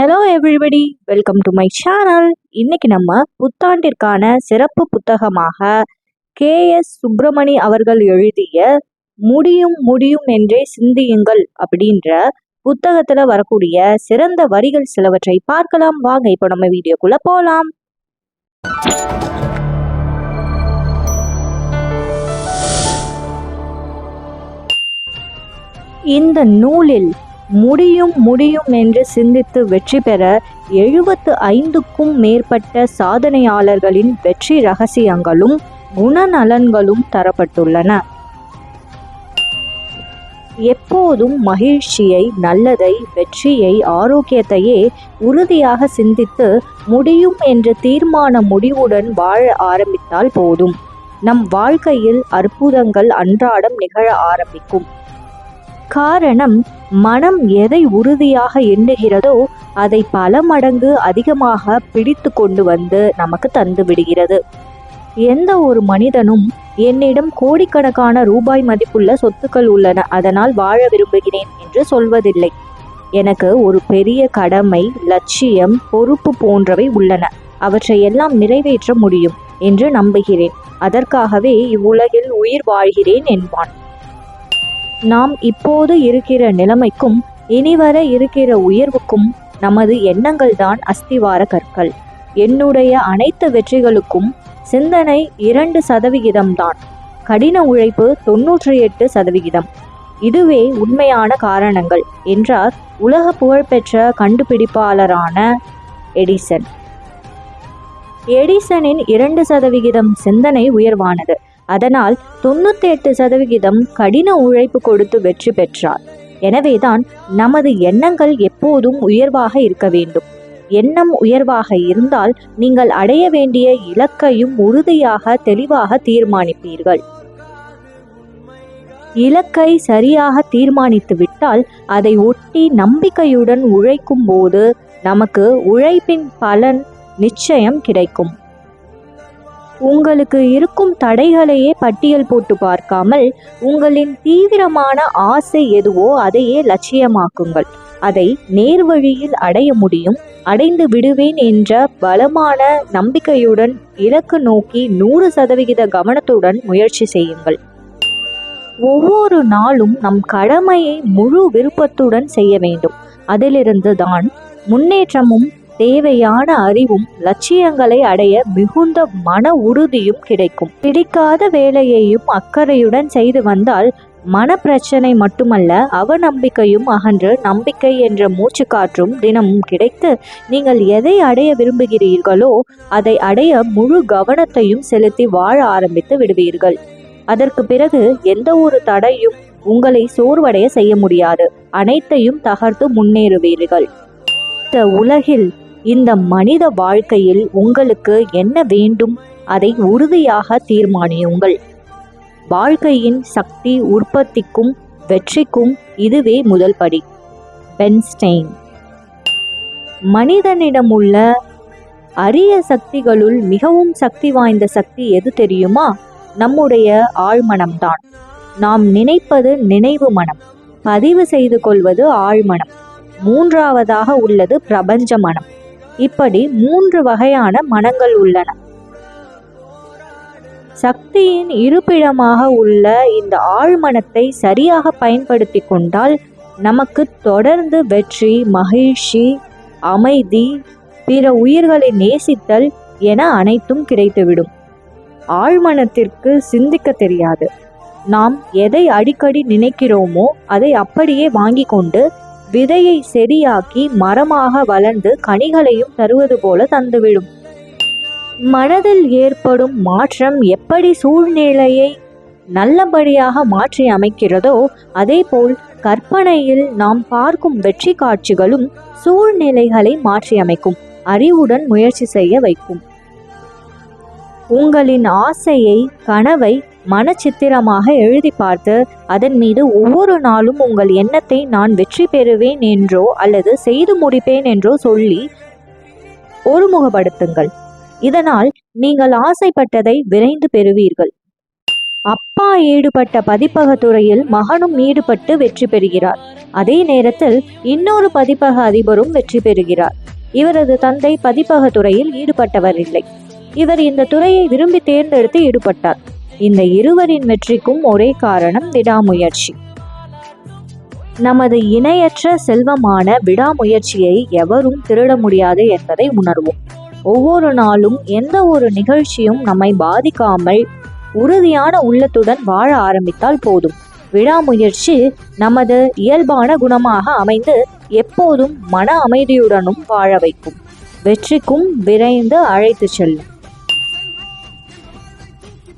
Hello everybody welcome to my channel இன்னைக்கு நம்ம புத்தாண்டிற்கான சிறப்பு புத்தகமாக கே எஸ் சுப்பிரமணி அவர்கள் எழுதிய முடியும் முடியும் என்றே சிந்தியுங்கள் அப்படின்ற புத்தகத்துல வரக்கூடிய சிறந்த வரிகள் சிலவற்றை பார்க்கலாம். வாங்க இப்போ நம்ம வீடியோக்குள்ள போகலாம் இந்த நூலில் முடியும் முடியும் என்று சிந்தித்து வெற்றி பெற எழுபத்து ஐந்துக்கும் மேற்பட்ட சாதனையாளர்களின் வெற்றி ரகசியங்களும் குணநலன்களும் தரப்பட்டுள்ளன. எப்போதும் மகிழ்ச்சியை நல்லதை வெற்றியை ஆரோக்கியத்தையே உறுதியாக சிந்தித்து முடியும் என்ற தீர்மான முடிவுடன் வாழ ஆரம்பித்தால் போதும். நம் வாழ்க்கையில் அற்புதங்கள் அன்றாடம் நிகழ ஆரம்பிக்கும். காரணம் மனம் எதை உறுதியாக எண்ணுகிறதோ அதை பல மடங்கு அதிகமாக பிடித்து கொண்டு வந்து நமக்கு தந்து விடுகிறது. எந்த ஒரு மனிதனும் என்னிடம் கோடிக்கணக்கான ரூபாய் மதிப்புள்ள சொத்துக்கள் உள்ளன அதனால் வாழ விரும்புகிறேன் என்று சொல்வதில்லை. எனக்கு ஒரு பெரிய கடமை லட்சியம் பொறுப்பு போன்றவை உள்ளன. அவற்றை எல்லாம் நிறைவேற்ற முடியும் என்று நம்புகிறேன். அதற்காகவே இவ்வுலகில் உயிர் வாழ்கிறேன் என்பான். நாம் இப்போது இருக்கிற நிலைமைக்கும் இனிவர இருக்கிற உயர்வுக்கும் நமது எண்ணங்கள் தான் அஸ்திவார கற்கள் என்னுடைய அனைத்து வெற்றிகளுக்கும் சிந்தனை இரண்டு சதவிகிதம்தான். கடின உழைப்பு தொன்னூற்றி எட்டு சதவிகிதம். இதுவே உண்மையான காரணங்கள் என்றார் உலக புகழ்பெற்ற கண்டுபிடிப்பாளரான எடிசன். எடிசனின் இரண்டு சதவிகிதம் சிந்தனை உயர்வானது. அதனால் தொண்ணூத்தி எட்டு சதவிகிதம் கடின உழைப்பு கொடுத்து வெற்றி பெற்றார். எனவேதான் நமது எண்ணங்கள் எப்போதும் உயர்வாக இருக்க வேண்டும். எண்ணம் உயர்வாக இருந்தால் நீங்கள் அடைய வேண்டிய இலக்கையும் உறுதியாக தெளிவாக தீர்மானிப்பீர்கள். இலக்கை சரியாக தீர்மானித்து விட்டால் அதை ஒட்டி நம்பிக்கையுடன் உழைக்கும் போது நமக்கு உழைப்பின் பலன் நிச்சயம் கிடைக்கும். உங்களுக்கு இருக்கும் தடைகளையே பட்டியல் போட்டு பார்க்காமல் உங்களின் தீவிரமான ஆசை எதுவோ அதையே லட்சியமாக்குங்கள். அதை நேர்வழியில் அடைய முடியும். அடைந்து விடுவேன் என்ற பலமான நம்பிக்கையுடன் இலக்கு நோக்கி நூறு சதவிகித கவனத்துடன் முயற்சி செய்யுங்கள். ஒவ்வொரு நாளும் நம் கடமையை முழு விருப்பத்துடன் செய்ய வேண்டும். அதிலிருந்து தான் முன்னேற்றமும் தேவையான அறிவும் லட்சியங்களை அடைய மிகுந்த மன உறுதியும் கிடைக்கும். பிடிக்காத வேலையையும் அக்கறையுடன் செய்து வந்தால் மன பிரச்சனை மட்டுமல்ல அவநம்பிக்கையும் அகன்று நம்பிக்கை என்ற மூச்சு காற்றும் தினமும் கிடைத்து நீங்கள் எதை அடைய விரும்புகிறீர்களோ அதை அடைய முழு கவனத்தையும் செலுத்தி வாழ ஆரம்பித்து விடுவீர்கள். அதற்கு பிறகு எந்த ஒரு தடையும் உங்களை சோர்வடைய செய்ய முடியாது. அனைத்தையும் தகர்த்து முன்னேறுவீர்கள். இந்த உலகில் இந்த மனித வாழ்க்கையில் உங்களுக்கு என்ன வேண்டும்? அதை உறுதியாக தீர்மானியுங்கள். வாழ்க்கையின் சக்தி உற்பத்திக்கும் வெற்றிக்கும் இதுவே முதல் படி. பென்ஸ்டெயின். மனிதனிடமுள்ள அரிய சக்திகளுள் மிகவும் சக்தி வாய்ந்த சக்தி எது தெரியுமா? நம்முடைய ஆழ்மனம்தான். நாம் நினைப்பது நினைவு மனம். பதிவு செய்து கொள்வது ஆழ்மனம். மூன்றாவதாக உள்ளது பிரபஞ்ச மனம். இப்படி மூன்று வகையான மனங்கள் உள்ளன. சக்தியின் இருப்பிடமாக உள்ள இந்த ஆழ்மனத்தை சரியாக பயன்படுத்தி கொண்டால் நமக்கு தொடர்ந்து வெற்றி மகிழ்ச்சி அமைதி பிற உயிர்களை நேசித்தல் என அனைத்தும் கிடைத்துவிடும். ஆழ்மனத்திற்கு சிந்திக்க தெரியாது. நாம் எதை அடிக்கடி நினைக்கிறோமோ அதை அப்படியே வாங்கி கொண்டு விதையை செடியாக்கி மரமாக வளர்ந்து கனிகளையும் தருவது போல தந்துவிடும். மனதில் ஏற்படும் மாற்றம் எப்படி சூழ்நிலையை நல்லபடியாக மாற்றி அமைக்கிறதோ அதேபோல் கற்பனையில் நாம் பார்க்கும் வெற்றி காட்சிகளும் சூழ்நிலைகளை மாற்றி அமைக்கும். அறிவுடன் முயற்சி செய்ய வைக்கும். உங்களின் ஆசையை கனவை மனச்சித்திரமாக எழுதி பார்த்து அதன் மீது ஒவ்வொரு நாளும் உங்கள் எண்ணத்தை நான் வெற்றி பெறுவேன் என்றோ அல்லது செய்து முடிப்பேன் என்றோ சொல்லி ஒருமுகப்படுத்துங்கள். இதனால் நீங்கள் ஆசைப்பட்டதை விரைந்து பெறுவீர்கள். அப்பா ஈடுபட்ட பதிப்பகத் துறையில் மகனும் ஈடுபட்டு வெற்றி பெறுகிறார். அதே நேரத்தில் இன்னொரு பதிப்பக அதிபரும் வெற்றி பெறுகிறார். இவரது தந்தை பதிப்பகத் துறையில் ஈடுபட்டவர் இல்லை. இவர் இந்த துறையை விரும்பி தேர்ந்தெடுத்து ஈடுபட்டார். இந்த இருவரின் வெற்றிக்கும் ஒரே காரணம் விடாமுயற்சி. நமது இணையற்ற செல்வமான விடாமுயற்சியை எவரும் திருட முடியாது என்பதை உணர்வோம். ஒவ்வொரு நாளும் எந்த ஒரு நிகழ்ச்சியும் நம்மை பாதிக்காமல் உறுதியான உள்ளத்துடன் வாழ ஆரம்பித்தால் போதும். விடாமுயற்சி நமது இயல்பான குணமாக அமைந்து எப்போதும் மன அமைதியுடனும் வாழ வைக்கும். வெற்றிக்கும் விரைந்து அழைத்து செல்லும்.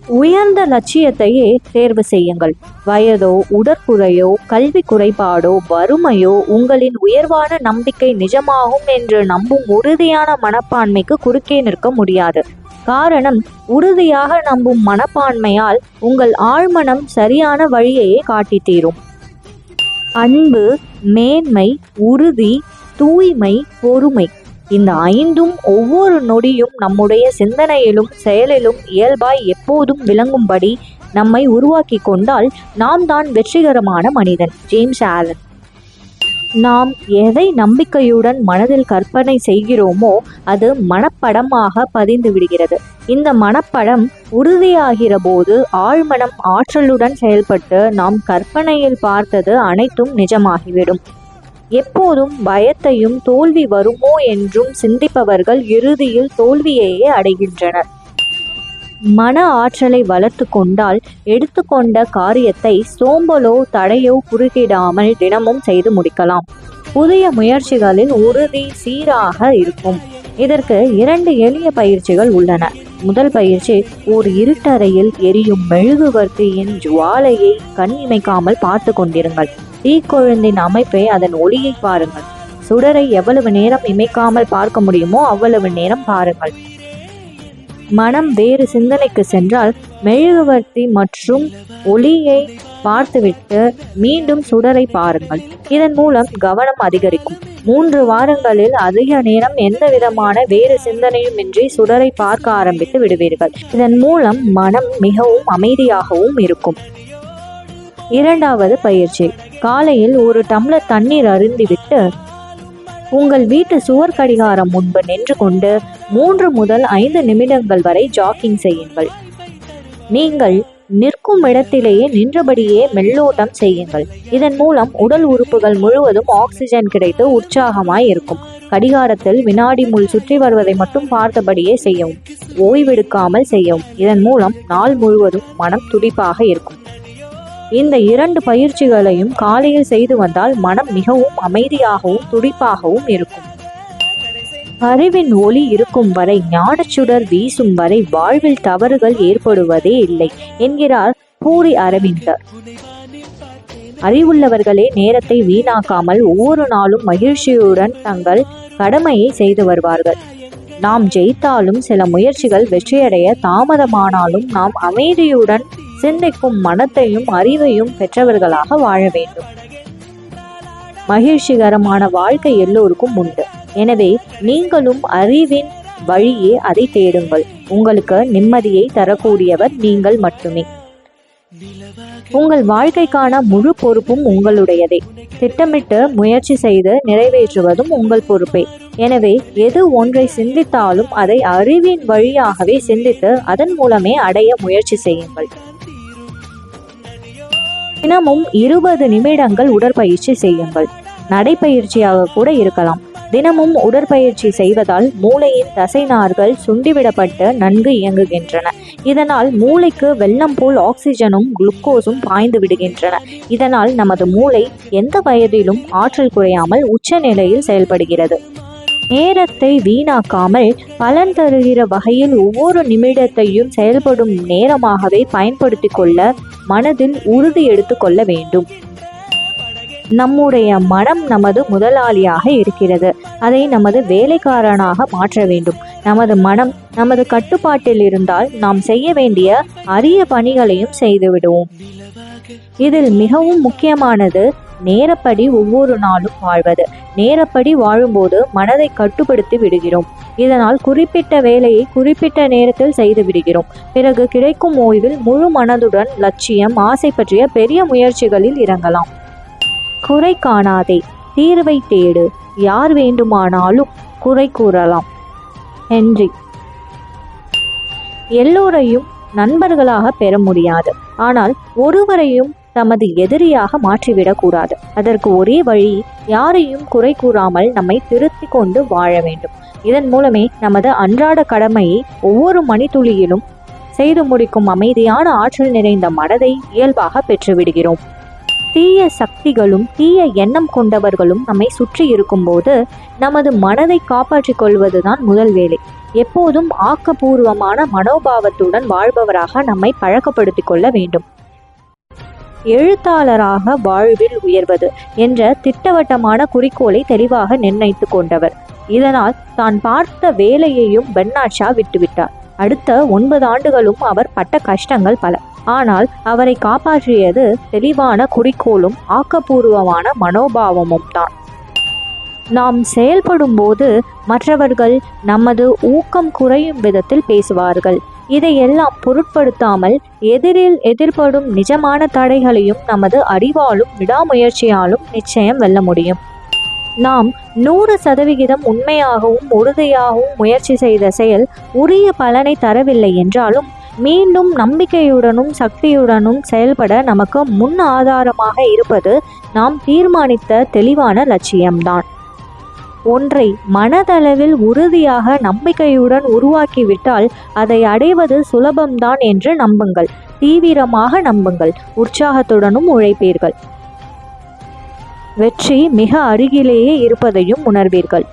உயர்ந்த லட்சியத்தையே தேர்வு செய்யுங்கள். வயதோ உடற்குறையோ கல்வி குறைபாடோ வறுமையோ உங்களின் உயர்வான நம்பிக்கை நிஜமாகும் என்று நம்பும் உறுதியான மனப்பான்மைக்கு குறுக்கே நிற்க முடியாது. காரணம் உறுதியாக நம்பும் மனப்பான்மையால் உங்கள் ஆழ்மனம் சரியான வழியையே காட்டித்தீரும். அன்பு மேன்மை உறுதி தூய்மை பொறுமை. இந்த ஐந்தும் ஒவ்வொரு நொடியும் நம்முடைய சிந்தனையிலும் செயலிலும் இயல்பாய் எப்போதும் விளங்கும்படி நம்மை உருவாக்கி கொண்டால் நாம் தான் வெற்றிகரமான மனிதன். James Allen. நாம் எதை நம்பிக்கையுடன் மனதில் கற்பனை செய்கிறோமோ அது மனப்படமாக பதிந்து விடுகிறது. இந்த மனப்படம் உறுதியாகிற போது ஆழ்மனம் ஆற்றலுடன் செயல்பட்டு நாம் கற்பனையில் பார்த்தது அனைத்தும் நிஜமாகிவிடும். எப்போதும் பயத்தையும் தோல்வி வருமோ என்றும் சிந்திப்பவர்கள் இறுதியில் தோல்வியையே அடைகின்றனர். மன ஆற்றலை வளர்த்து கொண்டால் எடுத்துக்கொண்ட காரியத்தை சோம்பலோ தடையோ குறுக்கிடாமல் தினமும் செய்து முடிக்கலாம். புதிய முயற்சிகளில் உறுதி சீராக இருக்கும். இதற்கு இரண்டு எளிய பயிற்சிகள் உள்ளன. முதல் பயிற்சி ஓர் இருட்டறையில் எரியும் மெழுகுவர்த்தியின் ஜுவாலையை கண் இமைக்காமல் பார்த்து கொண்டிருங்கள். தீக்குழந்தின் அமைப்பை அதன் ஒளியை பாருங்கள். சுடரை எவ்வளவு நேரம் இமைக்காமல் பார்க்க முடியுமோ அவ்வளவு நேரம் பாருங்கள். மனம் வேறு சிந்தனைக்கு சென்றால் மெழுகுவர்த்தி மற்றும் ஒளியை பார்த்துவிட்டு மீண்டும் சுடரை பாருங்கள். இதன் மூலம் கவனம் அதிகரிக்கும். மூன்று வாரங்களில் அதிக நேரம் எந்த விதமான வேறு சிந்தனையும் இன்றி சுடரை பார்க்க ஆரம்பித்து விடுவீர்கள். இதன் மூலம் மனம் மிகவும் அமைதியாகவும் இருக்கும். இரண்டாவது பயிற்சி. காலையில் ஒரு டம்ளர் தண்ணீர் அருந்திவிட்டு உங்கள் வீட்டு சுவர் கடிகாரம் முன்பு நின்று கொண்டு மூன்று முதல் ஐந்து நிமிடங்கள் வரை ஜாக்கிங் செய்யுங்கள். நீங்கள் நிற்கும் இடத்திலேயே நின்றபடியே மெல்லோட்டம் செய்யுங்கள். இதன் மூலம் உடல் உறுப்புகள் முழுவதும் ஆக்சிஜன் கிடைத்து உற்சாகமாய் இருக்கும். கடிகாரத்தில் வினாடி முள் சுற்றி வருவதை மட்டும் பார்த்தபடியே செய்யவும் ஓய்வெடுக்காமல் செய்யவும். இதன் மூலம் நாள் முழுவதும் மனம் துடிப்பாக இருக்கும். இந்த இரண்டு பயிற்சிகளையும் காலையில் செய்து வந்தால் மனம் மிகவும் அமைதியாகவும் துடிப்பாகவும் இருக்கும். அறிவின் ஒளி இருக்கும் வரை ஞானச்சுடர் வீசும் வரை வாழ்வில் தவறுகள் ஏற்படுவதே இல்லை என்கிறார் பூரி அரவிந்தர். அறிவுள்ளவர்களே நேரத்தை வீணாக்காமல் ஒவ்வொரு நாளும் மகிழ்ச்சியுடன் தங்கள் கடமையை செய்து வருவார்கள். நாம் ஜெயித்தாலும் சில முயற்சிகள் வெற்றியடைய தாமதமானாலும் நாம் அமைதியுடன் சிந்திக்கும் மனத்தையும் அறிவையும் பெற்றவர்களாக வாழ வேண்டும். மகிழ்ச்சிகரமான வாழ்க்கை எல்லோருக்கும் உண்டு. எனவே நீங்களும் அறிவின் வழியே அதை தேடுங்கள். உங்களுக்கு நிம்மதியை தரக்கூடியவர் நீங்கள் மட்டுமே. உங்கள் வாழ்க்கைக்கான முழு பொறுப்பும் உங்களுடையதே. திட்டமிட்டு முயற்சி செய்து நிறைவேற்றுவதும் உங்கள் பொறுப்பே. எனவே எது ஒன்றை சிந்தித்தாலும் அதை அறிவின் வழியாகவே சிந்தித்து அதன் மூலமே அடைய முயற்சி செய்யுங்கள். தினமும் இருபது நிமிடங்கள் உடற்பயிற்சி செய்யுங்கள். நடைப்பயிற்சியாக கூட இருக்கலாம். தினமும் உடற்பயிற்சி செய்வதால் மூளையின் தசைநார்கள் சுண்டிவிடப்பட்டு நன்கு இயங்குகின்றன. இதனால் மூளைக்கு வெள்ளம் போல் ஆக்சிஜனும் குளுக்கோஸும் பாய்ந்து விடுகின்றன. இதனால் நமது மூளை எந்த வயதிலும் ஆற்றல் குறையாமல் உச்ச நிலையில் செயல்படுகிறது. நேரத்தை வீணாக்காமல் பலன் தருகிற வகையில் ஒவ்வொரு நிமிடத்தையும் செயல்படும் நேரமாகவே பயன்படுத்தி கொள்ள மனதில் உறுதி எடுத்துக்கொள்ள வேண்டும். நம்முடைய மனம் நமது முதலாளியாக இருக்கிறது. அதை நமது வேலைக்காரனாக மாற்ற வேண்டும். நமது மனம் நமது கட்டுப்பாட்டில் இருந்தால் நாம் செய்ய வேண்டிய அரிய பணிகளையும் செய்துவிடுவோம். இதில் மிகவும் முக்கியமானது நேரப்படி ஒவ்வொரு நாளும் வாழ்வது. நேரப்படி வாழும்போது மனதை கட்டுப்படுத்தி விடுகிறோம். இதனால் குறிப்பிட்ட வேலையை குறிப்பிட்ட நேரத்தில் செய்து விடுகிறோம். பிறகு கிடைக்கும் ஓய்வில் முழு மனதுடன் லட்சியம் ஆசை பற்றிய பெரிய முயற்சிகளில் இறங்கலாம். குறை காணாதே தீர்வை தேடு. யார் வேண்டுமானாலும் குறை கூறலாம். ஹென்றி எல்லோரையும் நண்பர்களாக பெற முடியாது. ஆனால் ஒருவரையும் தமது எதிரியாக மாற்றிவிடக்கூடாது அதற்கு ஒரே வழி யாரையும் குறை கூறாமல் நம்மை திருத்தி கொண்டு வாழ வேண்டும். இதன் மூலமே நமது அன்றாட கடமையை ஒவ்வொரு மணித்துளியிலும் செய்து முடிக்கும் அமைதியான ஆற்றல் நிறைந்த மனதை இயல்பாக பெற்றுவிடுகிறோம். தீய சக்திகளும் தீய எண்ணம் கொண்டவர்களும் நம்மை சுற்றி இருக்கும்போது நமது மனதை காப்பாற்றிக் கொள்வதுதான் முதல் வேலை. எப்போதும் ஆக்கப்பூர்வமான மனோபாவத்துடன் வாழ்பவராக நம்மை பழக்கப்படுத்திக் கொள்ள வேண்டும். எழுத்தாளராக வாழ்வில் உயர்வது என்ற திட்டவட்டமான குறிக்கோளை தெளிவாக நிர்ணயித்து கொண்டவர். இதனால் தான் பார்த்த வேலையையும் பென்னாட்ஷா விட்டுவிட்டார். அடுத்த ஒன்பது ஆண்டுகளும் அவர் பட்ட கஷ்டங்கள் பல. ஆனால் அவரை காப்பாற்றியது தெளிவான குறிக்கோளும் ஆக்கப்பூர்வமான மனோபாவமும் தான். நாம் செயல்படும் போது மற்றவர்கள் நமது ஊக்கம் குறையும் விதத்தில் பேசுவார்கள். இதையெல்லாம் பொருட்படுத்தாமல் எதிரில் எதிர்படும் நிஜமான தடைகளையும் நமது அறிவாலும் விடாமுயற்சியாலும் நிச்சயம் வெல்ல முடியும். நாம் நூறு சதவிகிதம் உண்மையாகவும் உறுதியாகவும் முயற்சி செய்த செயல் உரிய பலனை தரவில்லை என்றாலும் மீண்டும் நம்பிக்கையுடனும் சக்தியுடனும் செயல்பட நமக்கு முன் ஆதாரமாக இருப்பது நாம் தீர்மானித்த தெளிவான லட்சியம்தான். ஒன்றை மனதளவில் உறுதியாக நம்பிக்கையுடன் உருவாக்கிவிட்டால் அதை அடைவது சுலபம்தான் என்று நம்புங்கள். தீவிரமாக நம்புங்கள். உற்சாகத்துடனும் உழைப்பீர்கள். வெற்றி மிக அருகிலேயே இருப்பதையும் உணர்வீர்கள்.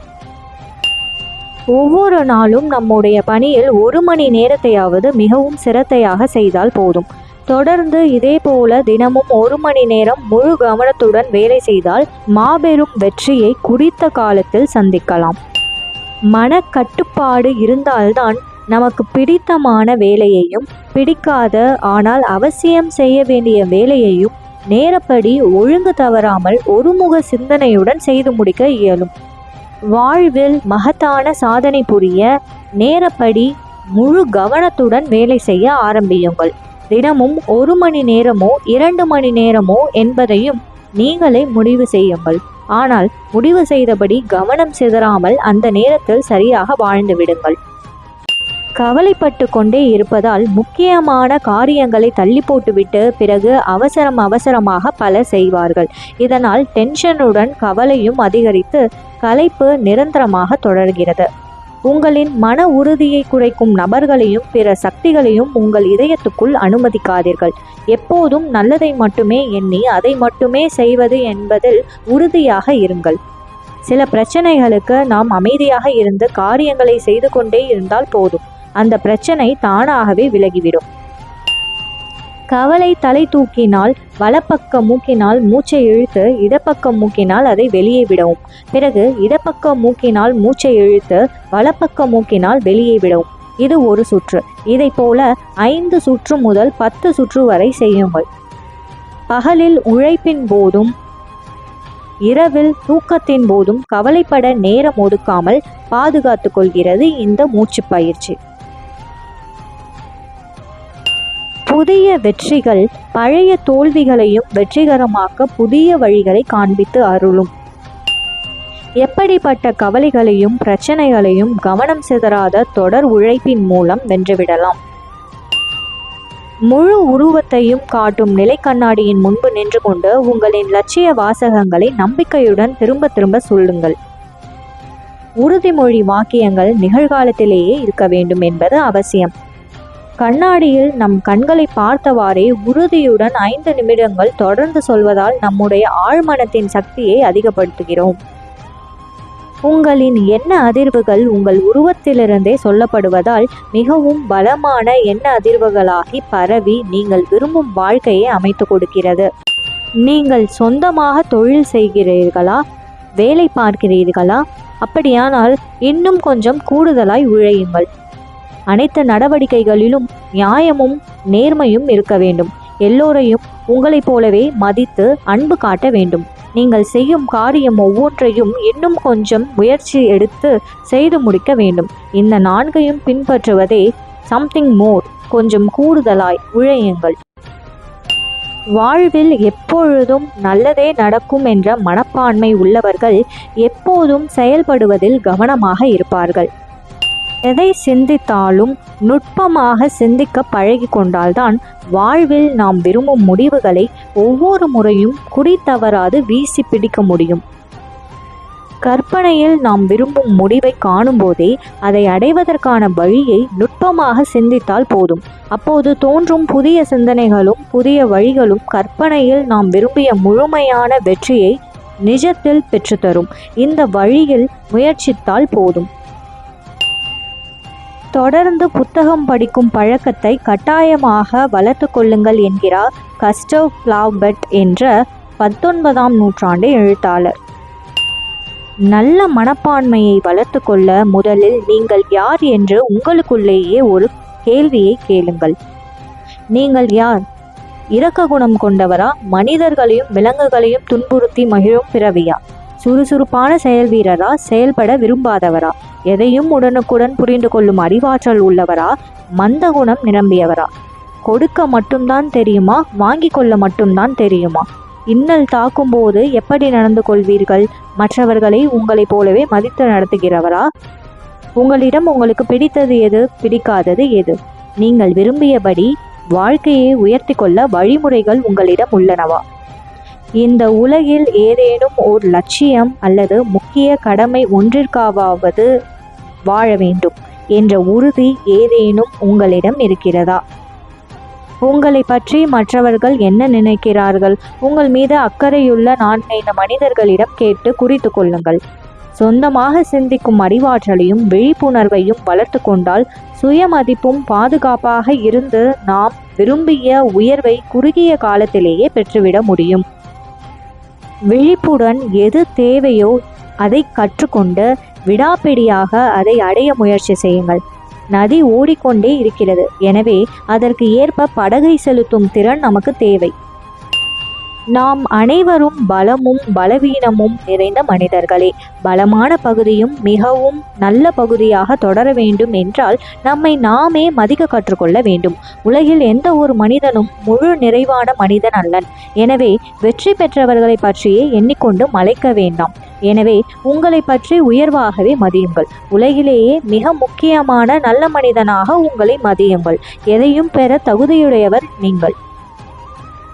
ஒவ்வொரு நாளும் நம்முடைய பணியில் ஒரு மணி நேரத்தையாவது மிகவும் சிரத்தையாக செய்தால் போதும். தொடர்ந்து இதே போல தினமும் ஒரு மணி நேரம் முழு கவனத்துடன் வேலை செய்தால் மாபெரும் வெற்றியை குறித்த காலத்தில் சந்திக்கலாம். மனக்கட்டுப்பாடு இருந்தால்தான் நமக்கு பிடித்தமான வேலையையும் பிடிக்காத ஆனால் அவசியம் செய்ய வேண்டிய வேலையையும் நேரப்படி ஒழுங்கு தவறாமல் ஒருமுக சிந்தனையுடன் செய்து முடிக்க இயலும். வாழ்வில் மகத்தான சாதனை புரிய நேரப்படி முழு கவனத்துடன் வேலை செய்ய ஆரம்பியுங்கள். தினமும் ஒரு மணி நேரமோ இரண்டு மணி நேரமோ என்பதையும் நீங்களே முடிவு செய்யுங்கள். ஆனால் முடிவு செய்தபடி கவனம் சிதறாமல் அந்த நேரத்தில் சரியாக வாழ்ந்து விடுங்கள். கவலைப்பட்டு கொண்டே இருப்பதால் முக்கியமான காரியங்களை தள்ளி போட்டுவிட்டு பிறகு அவசரம் அவசரமாக பல செய்வார்கள். இதனால் டென்ஷனுடன் கவலையும் அதிகரித்து கலைப்பு நிரந்தரமாக தொடர்கிறது. உங்களின் மன உறுதியை குறைக்கும் நபர்களையும் பிற சக்திகளையும் உங்கள் இதயத்துக்குள் அனுமதிக்காதீர்கள். எப்போதும் நல்லதை மட்டுமே எண்ணி அதை மட்டுமே செய்வது என்பதில் உறுதியாக இருங்கள். சில பிரச்சனைகளுக்கு நாம் அமைதியாக இருந்து காரியங்களை செய்து கொண்டே இருந்தால் போதும். அந்த பிரச்சனை தானாகவே விலகிவிடும். கவலை தலை தூக்கினால் வலப்பக்க மூக்கினால் மூச்சை இழுத்து இடப்பக்கம் மூக்கினால் அதை வெளியே விடவும். பிறகு இடப்பக்க மூக்கினால் மூச்சை இழுத்து வலப்பக்க மூக்கினால் வெளியே விடவும். இது ஒரு சுற்று. இதை போல ஐந்து சுற்று முதல் பத்து சுற்று வரை செய்யுங்கள். பகலில் உழைப்பின் போதும் இரவில் தூக்கத்தின் போதும் கவலைப்பட நேரம் ஒதுக்காமல் பாதுகாத்து கொள்கிறது இந்த மூச்சு பயிற்சி. புதிய வெற்றிகள் பழைய தோல்விகளையும் வெற்றிகரமாக்க புதிய வழிகளை காண்பித்து அருளும். எப்படிப்பட்ட கவலைகளையும் பிரச்சனைகளையும் கவனம் சிதறாத தொடர் உழைப்பின் மூலம் வென்றுவிடலாம். முழு உருவத்தையும் காட்டும் நிலை கண்ணாடியின் முன்பு நின்று கொண்டு உங்களின் லட்சிய வாசகங்களை நம்பிக்கையுடன் திரும்ப திரும்ப சொல்லுங்கள். உறுதிமொழி வாக்கியங்கள் நிகழ்காலத்திலேயே இருக்க வேண்டும் என்பது அவசியம். கண்ணாடியில் நம் கண்களை பார்த்தவாறே உறுதியுடன் ஐந்து நிமிடங்கள் தொடர்ந்து சொல்வதால் நம்முடைய ஆழ்மனத்தின் சக்தியை அதிகப்படுத்துகிறோம். உங்களின் எண்ண அதிர்வுகள் உங்கள் உருவத்திலிருந்தே சொல்லப்படுவதால் மிகவும் பலமான எண்ண அதிர்வுகளாகி பரவி நீங்கள் விரும்பும் வாழ்க்கையை அமைத்து கொடுக்கிறது. நீங்கள் சொந்தமாக தொழில் செய்கிறீர்களா? வேலை பார்க்கிறீர்களா? அப்படியானால் இன்னும் கொஞ்சம் கூடுதலாய் உழையுங்கள். அனைத்து நடவடிக்கைகளிலும் நியாயமும் நேர்மையும் இருக்க வேண்டும். எல்லோரையும் உங்களைப் போலவே மதித்து அன்பு காட்ட வேண்டும். நீங்கள் செய்யும் காரியம் ஒவ்வொன்றையும் இன்னும் கொஞ்சம் முயற்சி எடுத்து செய்து முடிக்க வேண்டும். இந்த நான்கையும் பின்பற்றுவதே சம்திங் மோர் கொஞ்சம் கூடுதலாய் உழையுங்கள். வாழ்வில் எப்பொழுதும் நல்லதே நடக்கும் என்ற மனப்பான்மை உள்ளவர்கள் எப்போதும் செயல்படுவதில் கவனமாக இருப்பார்கள். எதை சிந்தித்தாலும் நுட்பமாக சிந்திக்க பழகி கொண்டால்தான் வாழ்வில் நாம் விரும்பும் முடிவுகளை ஒவ்வொரு முறையும் குறி தவறாது வீசி பிடிக்க முடியும். கற்பனையில் நாம் விரும்பும் முடிவை காணும்போதே அதை அடைவதற்கான வழியை நுட்பமாக சிந்தித்தால் போதும். அப்போது தோன்றும் புதிய சிந்தனைகளும் புதிய வழிகளும் கற்பனையில் நாம் விரும்பிய முழுமையான வெற்றியை நிஜத்தில் பெற்றுத்தரும். இந்த வழியில் முயற்சித்தால் போதும். தொடர்ந்து புத்தகம் படிக்கும் பழக்கத்தை கட்டாயமாக வளர்த்து கொள்ளுங்கள் என்கிறார் கஸ்டவ் பிளாவெட் என்ற பத்தொன்பதாம் நூற்றாண்டு எழுத்தாளர். நல்ல மனப்பான்மையை வளர்த்து கொள்ள முதலில் நீங்கள் யார் என்று உங்களுக்குள்ளேயே ஒரு கேள்வியை கேளுங்கள். நீங்கள் யார்? இரக்க குணம் கொண்டவரா? மனிதர்களையும் விலங்குகளையும் துன்புறுத்தி மகிழும் பிறவியா? சுறுசுறுப்பான செயல் வீரரா செயல்பட விரும்பாதவரா. எதையும் உடனுக்குடன் புரிந்து கொள்ளும் அறிவாற்றல் உள்ளவரா மந்த குணம் நிரம்பியவரா. கொடுக்க மட்டும்தான் தெரியுமா வாங்கி கொள்ள மட்டும்தான் தெரியுமா? இன்னல் தாக்கும்போது எப்படி நடந்து கொள்வீர்கள்? மற்றவர்களை உங்களைப் போலவே மதித்து நடத்துகிறவரா? உங்களிடம் உங்களுக்கு பிடித்தது எது பிடிக்காதது எது? நீங்கள் விரும்பியபடி வாழ்க்கையை உயர்த்தி கொள்ள வழிமுறைகள் உங்களிடம் உள்ளனவா? இந்த உலகில் ஏதேனும் ஓர் லட்சியம் அல்லது முக்கிய கடமை ஒன்றிற்காவது வாழ வேண்டும் என்ற உறுதி ஏதேனும் உங்களிடம் இருக்கிறதா? உங்களை பற்றி மற்றவர்கள் என்ன நினைக்கிறார்கள்? உங்கள் மீது அக்கறையுள்ள நான்கைந்து மனிதர்களிடம் கேட்டு குறித்து கொள்ளுங்கள். சொந்தமாக சிந்திக்கும் அறிவாற்றலையும் விழிப்புணர்வையும் வளர்த்து கொண்டால் சுயமதிப்பும் பாதுகாப்பாக இருந்து நாம் விரும்பிய உயர்வை குறுகிய காலத்திலேயே பெற்றுவிட முடியும். விழிப்புடன் எது தேவையோ அதை கற்றுக்கொண்டு விடாப்பிடியாக அதை அடைய முயற்சி செய்யுங்கள். நதி ஓடிக்கொண்டே இருக்கிறது. எனவே அதற்கு ஏற்ப படகை செலுத்தும் திறன் நமக்கு தேவை. நாம் அனைவரும் பலமும் பலவீனமும் நிறைந்த மனிதர்களே. பலமான பகுதியும் மிகவும் நல்ல பகுதியாக தொடர வேண்டும் என்றால் நம்மை நாமே மதிக்க கற்றுக்கொள்ள வேண்டும். உலகில் எந்த ஒரு மனிதனும் முழு நிறைவான மனிதன் அல்லன். எனவே வெற்றி பெற்றவர்களை பற்றியே எண்ணிக்கொண்டு மலைக்க வேண்டாம். எனவே உங்களை பற்றி உயர்வாகவே மதியுங்கள். உலகிலேயே மிக முக்கியமான நல்ல மனிதனாக உங்களை மதியுங்கள். எதையும் பெற தகுதியுடையவர் நீங்கள்.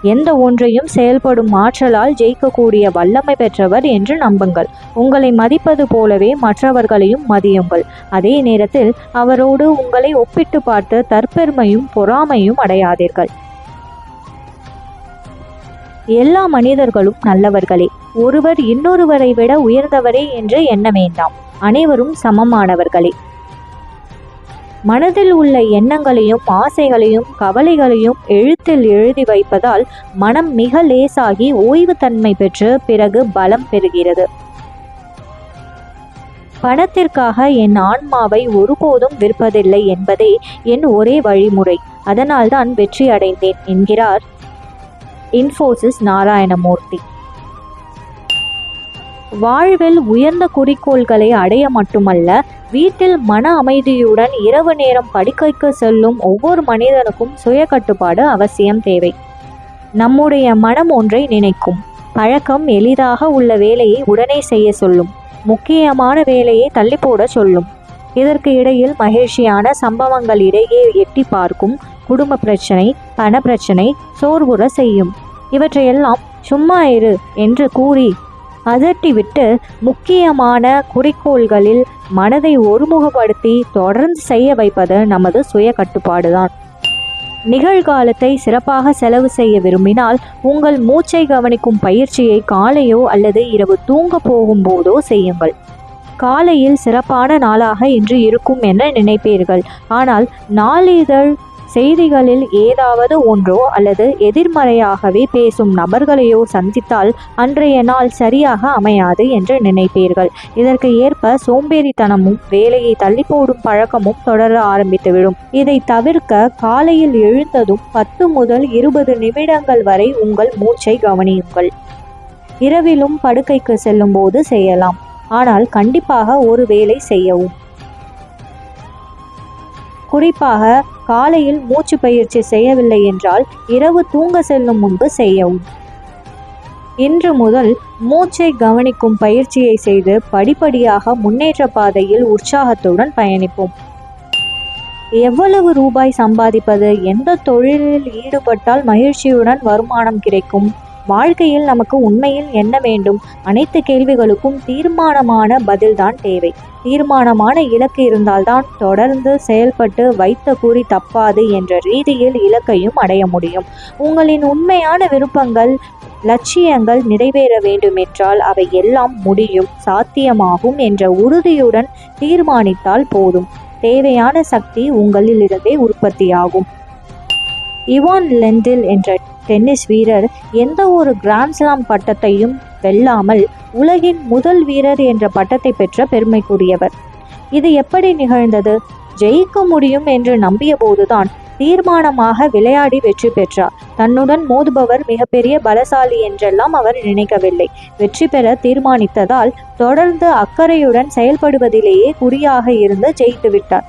எந்த ஒன்றையும் செயல்படும் ஆற்றலால் ஜெயிக்கக்கூடிய வல்லமை பெற்றவர் என்று நம்புங்கள். உங்களை மதிப்பது போலவே மற்றவர்களையும் மதியுங்கள். அதே நேரத்தில் அவரோடு உங்களை ஒப்பிட்டு பார்த்து தற்பெருமையும் பொறாமையும் அடையாதீர்கள். எல்லா மனிதர்களும் நல்லவர்களே. ஒருவர் இன்னொருவரை விட உயர்ந்தவரே என்று எண்ண வேண்டாம். அனைவரும் சமமானவர்களே. மனதில் உள்ள எண்ணங்களையும் ஆசைகளையும் கவலைகளையும் எழுத்தில் எழுதி வைப்பதால் மனம் மிக லேசாகி ஓய்வு தன்மை பெற்று பிறகு பலம் பெறுகிறது. பணத்திற்காக என் ஆன்மாவை ஒருபோதும் விற்பதில்லை என்பதே என் ஒரே வழிமுறை. அதனால்தான் வெற்றி அடைந்தேன் என்கிறார் இன்ஃபோசிஸ் நாராயணமூர்த்தி. வாழ்வில் உயர்ந்த குறிக்கோள்களை அடைய மட்டுமல்ல வீட்டில் மன அமைதியுடன் இரவு நேரம் படுக்கைக்கு செல்லும் ஒவ்வொரு மனிதனுக்கும் சுய கட்டுப்பாடு அவசியம் தேவை. நம்முடைய மனம் ஒன்றை நினைக்கும். பழக்கம் எளிதாக உள்ள வேலையை உடனே செய்ய சொல்லும். முக்கியமான வேலையை தள்ளி போட சொல்லும். இதற்கு இடையில் மகிழ்ச்சியான சம்பவங்கள் இடையே எட்டி பார்க்கும் குடும்ப பிரச்சனை பண பிரச்சனை சோர்வுற செய்யும். இவற்றையெல்லாம் சும்மா இரு என்று கூறி அதட்டிவிட்டு முக்கியமான குறிக்கோள்களில் மனதை ஒருமுகப்படுத்தி தொடர்ந்து செய்ய வைப்பது நமது சுய கட்டுப்பாடுதான். நிகழ்காலத்தை சிறப்பாக செலவு செய்ய விரும்பினால் உங்கள் மூச்சை கவனிக்கும் பயிற்சியை காலையோ அல்லது இரவு தூங்க போகும்போதோ செய்யுங்கள். காலையில் சிறப்பான நாளாக இன்று இருக்கும் என நினைப்பீர்கள். ஆனால் நாளிதழ் செய்திகளில் ஏதாவது ஒன்றோ அல்லது எதிர்மறையாகவே பேசும் நபர்களையோ சந்தித்தால் அன்றைய நாள் சரியாக அமையாது என்று நினைப்பீர்கள். இதற்கு ஏற்ப சோம்பேறித்தனமும் வேலையை தள்ளி போடும் பழக்கமும் தொடர ஆரம்பித்துவிடும். இதை தவிர்க்க காலையில் எழுந்ததும் பத்து முதல் இருபது நிமிடங்கள் வரை உங்கள் மூச்சை கவனியுங்கள். இரவிலும் படுக்கைக்கு செல்லும் போது செய்யலாம். ஆனால் கண்டிப்பாக ஒரு வேலை செய்யவும். குறிப்பாக காலையில் மூச்சு பயிற்சி செய்யவில்லை என்றால் இரவு தூங்க செல்லும் முன்பு செய்யவும். இன்று முதல் மூச்சை கவனிக்கும் பயிற்சியை செய்து படிப்படியாக முன்னேற்ற பாதையில் உற்சாகத்துடன் பயணிப்போம். எவ்வளவு ரூபாய் சம்பாதிப்பது எந்த தொழிலில் ஈடுபட்டால் மகிழ்ச்சியுடன் வருமானம் கிடைக்கும்? வாழ்க்கையில் நமக்கு உண்மையில் என்ன வேண்டும்? அனைத்து கேள்விகளுக்கும் தீர்மானமான பதில்தான் தேவை. தீர்மானமான இலக்கு இருந்தால்தான் தொடர்ந்து செயல்பட்டு வைத்த கூறி தப்பாது என்ற ரீதியில் இலக்கையும் அடைய முடியும். உங்களின் உண்மையான விருப்பங்கள் லட்சியங்கள் நிறைவேற வேண்டுமென்றால் அவை எல்லாம் முடியும் சாத்தியமாகும் என்ற உறுதியுடன் தீர்மானித்தால் போதும். தேவையான சக்தி உங்களிலிருந்தே உற்பத்தியாகும். இவான் லெண்டில் என்ற டென்னிஸ் வீரர் எந்த ஒரு கிராண்ட்ஸ்லாம் பட்டத்தையும் வெல்லாமல் உலகின் முதல் வீரர் என்ற பட்டத்தை பெற்ற பெருமைக்குரியவர். இது எப்படி நிகழ்ந்தது? ஜெயிக்க முடியும் என்று நம்பிய போதுதான் தீர்மானமாக விளையாடி வெற்றி பெற்றார். தன்னுடன் மோதுபவர் மிகப்பெரிய பலசாலி என்றெல்லாம் அவர் நினைக்கவில்லை. வெற்றி பெற தீர்மானித்ததால் தொடர்ந்து அக்கறையுடன் செயல்படுவதிலேயே குறியாக இருந்து ஜெயித்து விட்டார்